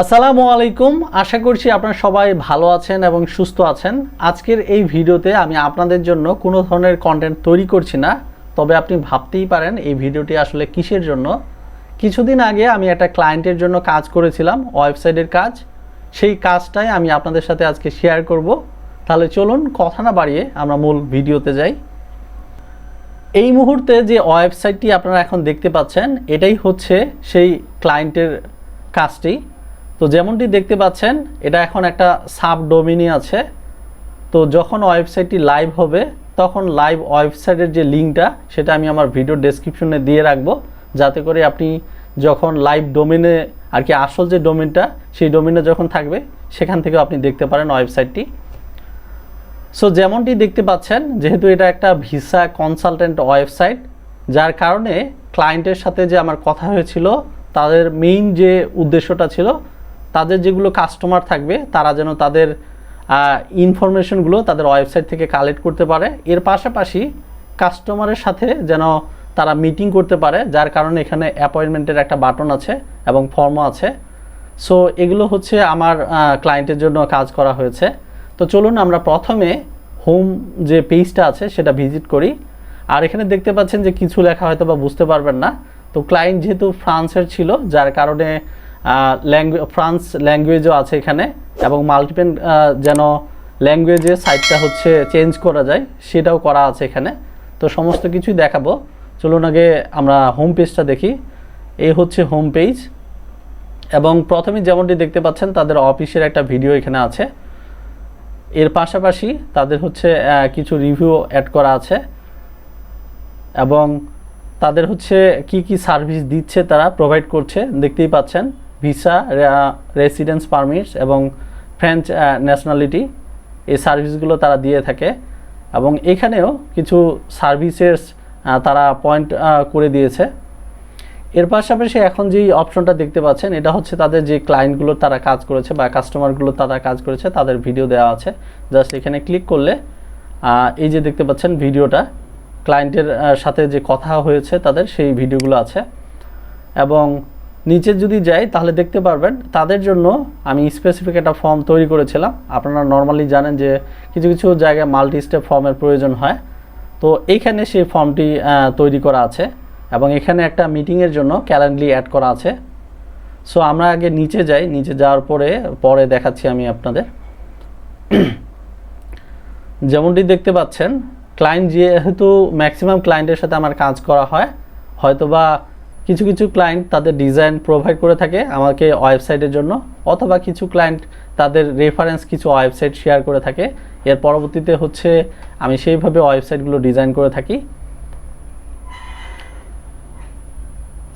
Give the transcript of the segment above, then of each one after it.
আসসালামু আলাইকুম। আশা করছি আপনারা সবাই ভালো আছেন এবং সুস্থ আছেন। আজকের এই ভিডিওতে আমি আপনাদের জন্য কোনো ধরনের কন্টেন্ট তৈরি করছি না, তবে আপনি ভাবতেই পারেন এই ভিডিওটি আসলে কিসের জন্য। কিছুদিন আগে আমি একটা ক্লায়েন্টের জন্য কাজ করেছিলাম ওয়েবসাইটের কাজ। সেই কাজটাই আমি আপনাদের সাথে আজকে শেয়ার করব। তাহলে চলুন কথা না বাড়িয়ে আমরা মূল ভিডিওতে যাই। এই মুহূর্তে যে ওয়েবসাইটটি আপনারা এখন দেখতে পাচ্ছেন, এটাই হচ্ছে সেই ক্লায়েন্টের কাজটি। তো যেমনটি দেখতে পাচ্ছেন, এটা এখন একটা সাব ডোমিনি আছে। তো যখন ওয়েবসাইটটি লাইভ হবে, তখন লাইভ ওয়েবসাইটের যে লিঙ্কটা, সেটা আমি আমার ভিডিও ডেসক্রিপশনে দিয়ে রাখব। যাতে করে আপনি যখন লাইভ ডোমেনে আর কি আসল যে ডোমেনটা সেই ডোমেনে যখন থাকবে, সেখান থেকেও আপনি দেখতে পারেন ওয়েবসাইটটি। সো যেমনটি দেখতে পাচ্ছেন, যেহেতু এটা একটা ভিসা কনসালটেন্ট ওয়েবসাইট, যার কারণে ক্লায়েন্টের সাথে যে আমার কথা হয়েছিল, তাদের মেইন যে উদ্দেশ্যটা ছিল তাদের যেগুলো কাস্টমার থাকবে, তারা যেন তাদের ইনফরমেশনগুলো তাদের ওয়েবসাইট থেকে কালেক্ট করতে পারে। এর পাশাপাশি কাস্টমারের সাথে যেন তারা মিটিং করতে পারে, যার কারণে এখানে অ্যাপয়েন্টমেন্টের একটা বাটন আছে এবং ফর্মও আছে। সো এগুলো হচ্ছে আমার ক্লায়েন্টের জন্য কাজ করা হয়েছে। তো চলুন আমরা প্রথমে হোম যে পেজটা আছে সেটা ভিজিট করি। আর এখানে দেখতে পাচ্ছেন যে কিছু লেখা হয়তো বা বুঝতে পারবেন না। তো ক্লায়েন্ট যেহেতু ফ্রান্সের ছিল, যার কারণে ফ্রান্স ল্যাঙ্গুয়েজও আছে এখানে এবং মাল্টিপেন যেন ল্যাঙ্গুয়েজে সাইটটা হচ্ছে চেঞ্জ করা যায়, সেটাও করা আছে এখানে। তো সমস্ত কিছুই দেখাবো। চলুন আগে আমরা হোম পেজটা দেখি। এই হচ্ছে হোম পেজ এবং প্রথমে যেমনটি দেখতে পাচ্ছেন, তাদের অফিসের একটা ভিডিও এখানে আছে। এর পাশাপাশি তাদের হচ্ছে কিছু রিভিউ অ্যাড করা আছে। এবং তাদের হচ্ছে কি কি সার্ভিস দিচ্ছে তারা প্রোভাইড করছে, দেখতেই পাচ্ছেন। ভিসা রেসিডেন্স পারমিটস এবং ফ্রেঞ্চ ন্যাশনালিটি এই সার্ভিসগুলো তারা দিয়ে থাকে এবং এখানেও কিছু সার্ভিসেস তারা পয়েন্ট করে দিয়েছে। এর পাশাপাশি এখন যেই অপশনটা দেখতে পাচ্ছেন, এটা হচ্ছে তাদের যে ক্লায়েন্টগুলো তারা কাজ করেছে বা কাস্টমারগুলো তারা কাজ করেছে, তাদের ভিডিও দেওয়া আছে। জাস্ট এখানে ক্লিক করলে এই যে দেখতে পাচ্ছেন ভিডিওটা ক্লায়েন্টের সাথে যে কথা হয়েছে তাদের, সেই ভিডিওগুলো আছে। এবং নিচে যদি যাই, তাহলে দেখতে পারবেন তাদের জন্য আমি স্পেসিফিক একটা ফর্ম তৈরি করেছিলাম। আপনারা নর্মালি জানেন যে কিছু কিছু জায়গায় মাল্টি স্টেপ ফর্মের প্রয়োজন হয়। তো এইখানে সেই ফর্মটি তৈরি করা আছে এবং এখানে একটা মিটিংয়ের জন্য ক্যালেন্ডলি অ্যাড করা আছে। সো আমরা আগে নিচে যাই, নিচে যাওয়ার পরে পরে দেখাচ্ছি আমি আপনাদের। যেমনটি দেখতে পাচ্ছেন ক্লায়েন্ট যেহেতু ম্যাক্সিমাম ক্লায়েন্টের সাথে আমার কাজ করা হয়, হয়তোবা কিছু কিছু ক্লায়েন্ট তাদের ডিজাইন প্রোভাইড করে থাকে আমাকে ওয়েবসাইটের জন্য, অথবা কিছু ক্লায়েন্ট তাদের রেফারেন্স কিছু ওয়েবসাইট শেয়ার করে থাকে। এর পরবর্তীতে হচ্ছে আমি সেইভাবে ওয়েবসাইটগুলো ডিজাইন করে থাকি।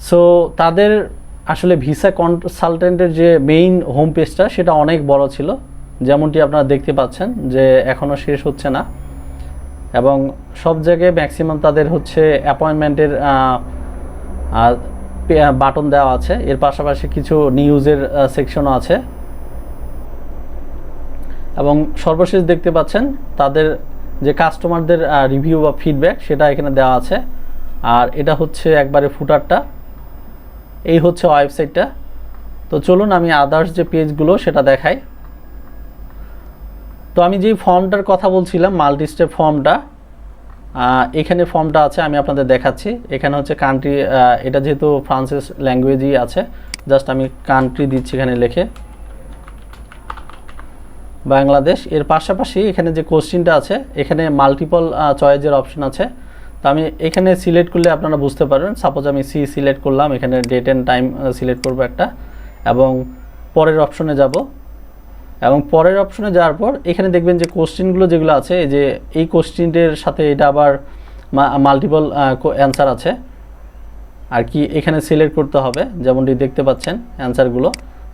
সো তাদের আসলে ভিসা কনসালটেন্টের যে মেইন হোম পেজটা সেটা অনেক বড় ছিল। যেমনটি আপনারা দেখতে পাচ্ছেন যে এখনও শেষ হচ্ছে না। এবং সব জায়গায় ম্যাক্সিমাম তাদের হচ্ছে অ্যাপয়েন্টমেন্টের বাটন দেওয়া আছে। এর পাশাপাশি কিছু নিউজের সেকশনও আছে। এবং সর্বশেষ দেখতে পাচ্ছেন, তাদের যে কাস্টমারদের রিভিউ বা ফিডব্যাক সেটা এখানে দেওয়া আছে। আর এটা হচ্ছে একবারে ফুটারটা এই হচ্ছে ওয়েবসাইটটা তো চলুন আমি আদার্স যে পেজগুলো সেটা দেখাই। তো আমি যেই ফর্মটার কথা বলছিলাম মাল্টি স্টেপ ফর্মটা এখানে ফর্মটা আছে, আমি আপনাদের দেখাচ্ছি। এখানে হচ্ছে কান্ট্রি এটা যেহেতু ফ্রান্সেস ল্যাঙ্গুয়েজই আছে জাস্ট আমি কান্ট্রি দিচ্ছি এখানে লিখে। বাংলাদেশ, এর পাশাপাশি এখানে যে কোশ্চিনটা আছে, এখানে মাল্টিপল চয়েজের অপশন আছে। তো আমি এখানে সিলেক্ট করলে আপনারা বুঝতে পারবেন। সাপোজ আমি সি সিলেক্ট করলাম, এখানে ডেট অ্যান্ড টাইম সিলেক্ট করব একটা। এবং পরের অপশনে যাব। এবং পরের অপশনে যাওয়ার পর এখানে দেখবেন যে কোশ্চিনগুলো যেগুলো আছে যে এই কোশ্চিনটির সাথে এটা আবার মাল্টিপল অ্যান্সার আছে। আর কি এখানে সিলেক্ট করতে হবে, যেমনটি দেখতে পাচ্ছেন অ্যান্সারগুলো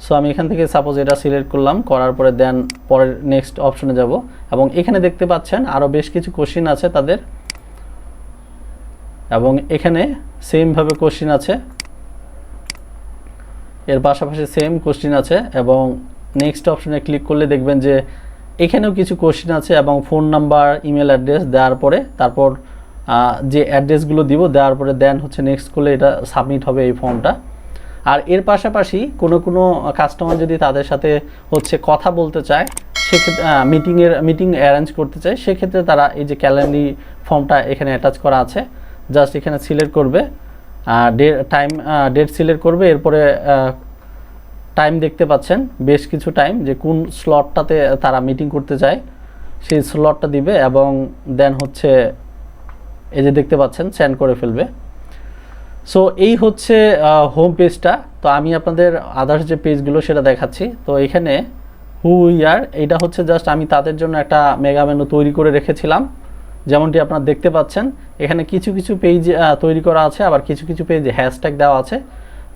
সো আমি এখান থেকে সাপোজ এটা সিলেক্ট করলাম, করার পরে দেন পরের নেক্সট অপশনে যাব। এবং এখানে দেখতে পাচ্ছেন আরও বেশ কিছু কোশ্চিন আছে তাদের। এবং এখানে সেমভাবে কোশ্চিন আছে। এর পাশাপাশি সেম কোশ্চিন আছে এবং নেক্সট অপশনে ক্লিক করলে দেখবেন যে এখানেও কিছু কোশ্চিন আছে এবং ফোন নাম্বার ইমেল অ্যাড্রেস দেওয়ার পরে তারপর যে অ্যাড্রেসগুলো দিব দেওয়ার পরে দেন হচ্ছে নেক্সট করলে এটা সাবমিট হবে এই ফর্মটা আর এর পাশাপাশি কোনো কোনো কাস্টমার যদি তাদের সাথে হচ্ছে কথা বলতে চায়, সেক্ষেত্রে মিটিংয়ের মিটিং অ্যারেঞ্জ করতে চায়, সেক্ষেত্রে তারা এই যে ক্যালেন্ডারি ফর্মটা এখানে অ্যাটাচ করা আছে। জাস্ট এখানে সিলেক্ট করবে ডে টাইম ডেট সিলেক্ট করবে, এরপরে টাইম দেখতে পাচ্ছেন, বেশ কিছু টাইম যে কোন স্লটটাতে তারা মিটিং করতে চায় সেই স্লটটা দিবে এবং দেন হচ্ছে এই যে দেখতে পাচ্ছেন সেন্ড করে ফেলবে। সো এই হচ্ছে হোম পেজটা তো আমি আপনাদের আদার্স যে পেজগুলো সেটা দেখাচ্ছি। তো এখানে হু ইয়ার এটা হচ্ছে জাস্ট আমি তাদের জন্য একটা মেগা মেনু তৈরি করে রেখেছিলাম। যেমনটি আপনারা দেখতে পাচ্ছেন, এখানে কিছু কিছু পেজ তৈরি করা আছে, আবার কিছু কিছু পেজে হ্যাশট্যাগ দেওয়া আছে।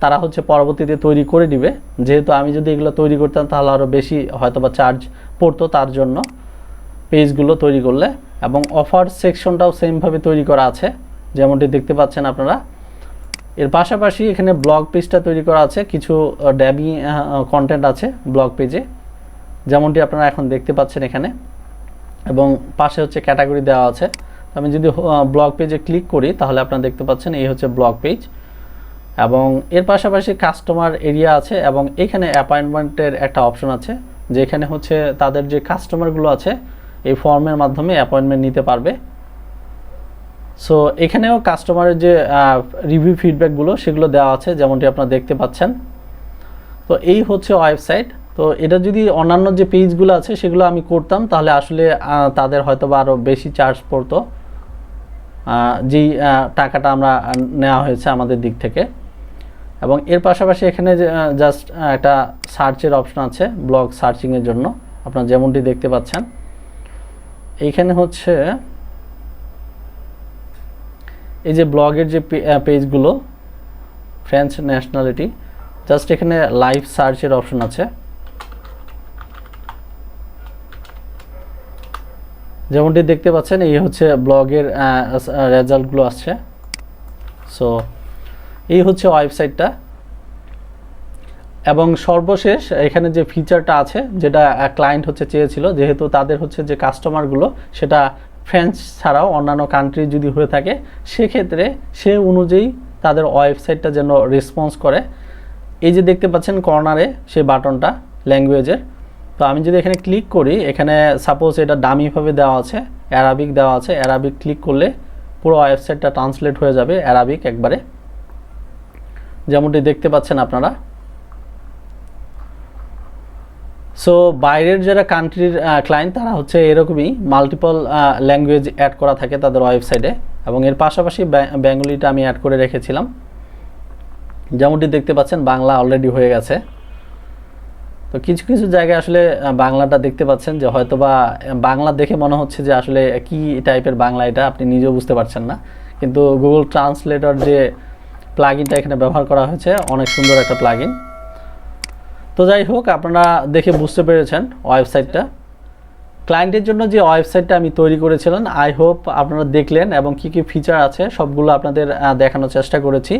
তারা হচ্ছে পরবর্তীতে তৈরি করে দিবে। যেহেতু আমি যদি এগুলো তৈরি করতাম, তাহলে আরও বেশি হয়তো বা চার্জ পড়তো তার জন্য পেজগুলো তৈরি করলে। এবং অফার সেকশনটাও সেমভাবে তৈরি করা আছে, যেমনটি দেখতে পাচ্ছেন আপনারা। এর পাশাপাশি এখানে ব্লগ পেজটা তৈরি করা আছে, কিছু ড্যাবি কন্টেন্ট আছে ব্লগ পেজে যেমনটি আপনারা এখন দেখতে পাচ্ছেন এখানে। এবং পাশে হচ্ছে ক্যাটাগরি দেওয়া আছে। আমি যদি ব্লগ পেজে ক্লিক করি, তাহলে আপনারা দেখতে পাচ্ছেন এই হচ্ছে ব্লগ পেজ এবং এর পাশাপাশি কাস্টমার এরিয়া আছে এবং এখানে অ্যাপয়েন্টমেন্টের একটা অপশন আছে, যেখানে হচ্ছে তাদের যে কাস্টমারগুলো আছে, এই ফর্মের মাধ্যমে অ্যাপয়েন্টমেন্ট নিতে পারবে। সো এখানেও কাস্টমারের যে রিভিউ ফিডব্যাকগুলো সেগুলো দেওয়া আছে, যেমনটি আপনারা দেখতে পাচ্ছেন। তো এই হচ্ছে ওয়েবসাইট তো এটা যদি অন্যান্য যে পেজগুলো আছে, সেগুলো আমি করতাম, তাহলে আসলে তাদের হয়তো বা আরও বেশি চার্জ পড়তো। যেই টাকাটা আমরা নেওয়া হয়েছে আমাদের দিক থেকে। এবং এর পাশাপাশি এখানে জাস্ট একটা সার্চের অপশন আছে ব্লগ সার্চিংয়ের জন্য। আপনার যেমনটি দেখতে পাচ্ছেন। এইখানে হচ্ছে এই যে ব্লগের যে পেজগুলো ফ্রেঞ্চ ন্যাশনালিটি জাস্ট এখানে লাইভ সার্চের অপশন আছে। যেমনটি দেখতে পাচ্ছেন, এই হচ্ছে ব্লগের রেজাল্টগুলো আসছে। সো এই হচ্ছে ওয়েবসাইটটা। এবং সর্বশেষ এখানে যে ফিচারটা আছে, যেটা ক্লায়েন্ট হচ্ছে চেয়েছিল, যেহেতু তাদের হচ্ছে যে কাস্টমারগুলো সেটা ফ্রেঞ্চ ছাড়াও অন্যান্য কান্ট্রি যদি হয়ে থাকে, সেক্ষেত্রে সে অনুযায়ী তাদের ওয়েবসাইটটা যেন রেসপন্স করে। এই যে দেখতে পাচ্ছেন কর্নারে সেই বাটনটা ল্যাঙ্গুয়েজের তো আমি যদি এখানে ক্লিক করি, এখানে সাপোজ এটা দামিভাবে দেওয়া আছে অ্যারাবিক দেওয়া আছে অ্যারাবিক ক্লিক করলে পুরো ওয়েবসাইটটা ট্রান্সলেট হয়ে যাবে অ্যারাবিক একবারে। যেমনটি দেখতে পাচ্ছেন আপনারা। সো বাইরের যারা কান্ট্রির ক্লায়েন্ট তারা হচ্ছে এরকমই মাল্টিপল ল্যাঙ্গুয়েজ অ্যাড করা থাকে তাদের ওয়েবসাইটে এবং এর পাশাপাশি বেঙ্গলিটা আমি অ্যাড করে রেখেছিলাম। যেমনটি দেখতে পাচ্ছেন, বাংলা অলরেডি হয়ে গেছে। তো কিছু কিছু জায়গায় আসলে বাংলাটা দেখতে পাচ্ছেন যে হয়তো বা বাংলা দেখে মনে হচ্ছে যে আসলে কি টাইপের বাংলা এটা আপনি নিজেও বুঝতে পারছেন না। কিন্তু গুগল ট্রান্সলেটর যে প্লাগিনটা এখানে ব্যবহার করা হয়েছে। অনেক সুন্দর একটা প্লাগিন তো যাই হোক, আপনারা দেখে বুঝতে পেরেছেন ওয়েবসাইটটা। ক্লায়েন্টের জন্য যে ওয়েবসাইটটা আমি তৈরি করেছিলাম আই হোপ আপনারা দেখলেন এবং কি কি ফিচার আছে, সবগুলো আপনাদের দেখানোর চেষ্টা করেছি।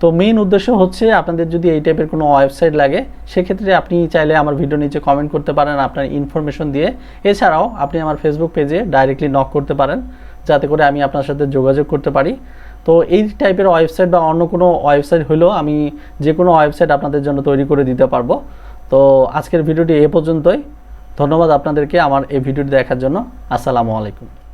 তো মেইন উদ্দেশ্য হচ্ছে আপনাদের যদি এই টাইপের কোনো ওয়েবসাইট লাগে, সেক্ষেত্রে আপনি চাইলে আমার ভিডিও নিচে কমেন্ট করতে পারেন আপনার ইনফরমেশন দিয়ে। এছাড়াও, আপনি আমার ফেসবুক পেজে ডাইরেক্টলি নক করতে পারেন, যাতে করে আমি আপনার সাথে যোগাযোগ করতে পারি। তো এই টাইপের ওয়েবসাইট বা অন্য কোনো ওয়েবসাইট হলেও আমি যে কোনো ওয়েবসাইট আপনাদের জন্য তৈরি করে দিতে পারব। তো আজকের ভিডিওটি এ পর্যন্তই। ধন্যবাদ আপনাদেরকে আমার এই ভিডিওটি দেখার জন্য। আসসালামু আলাইকুম।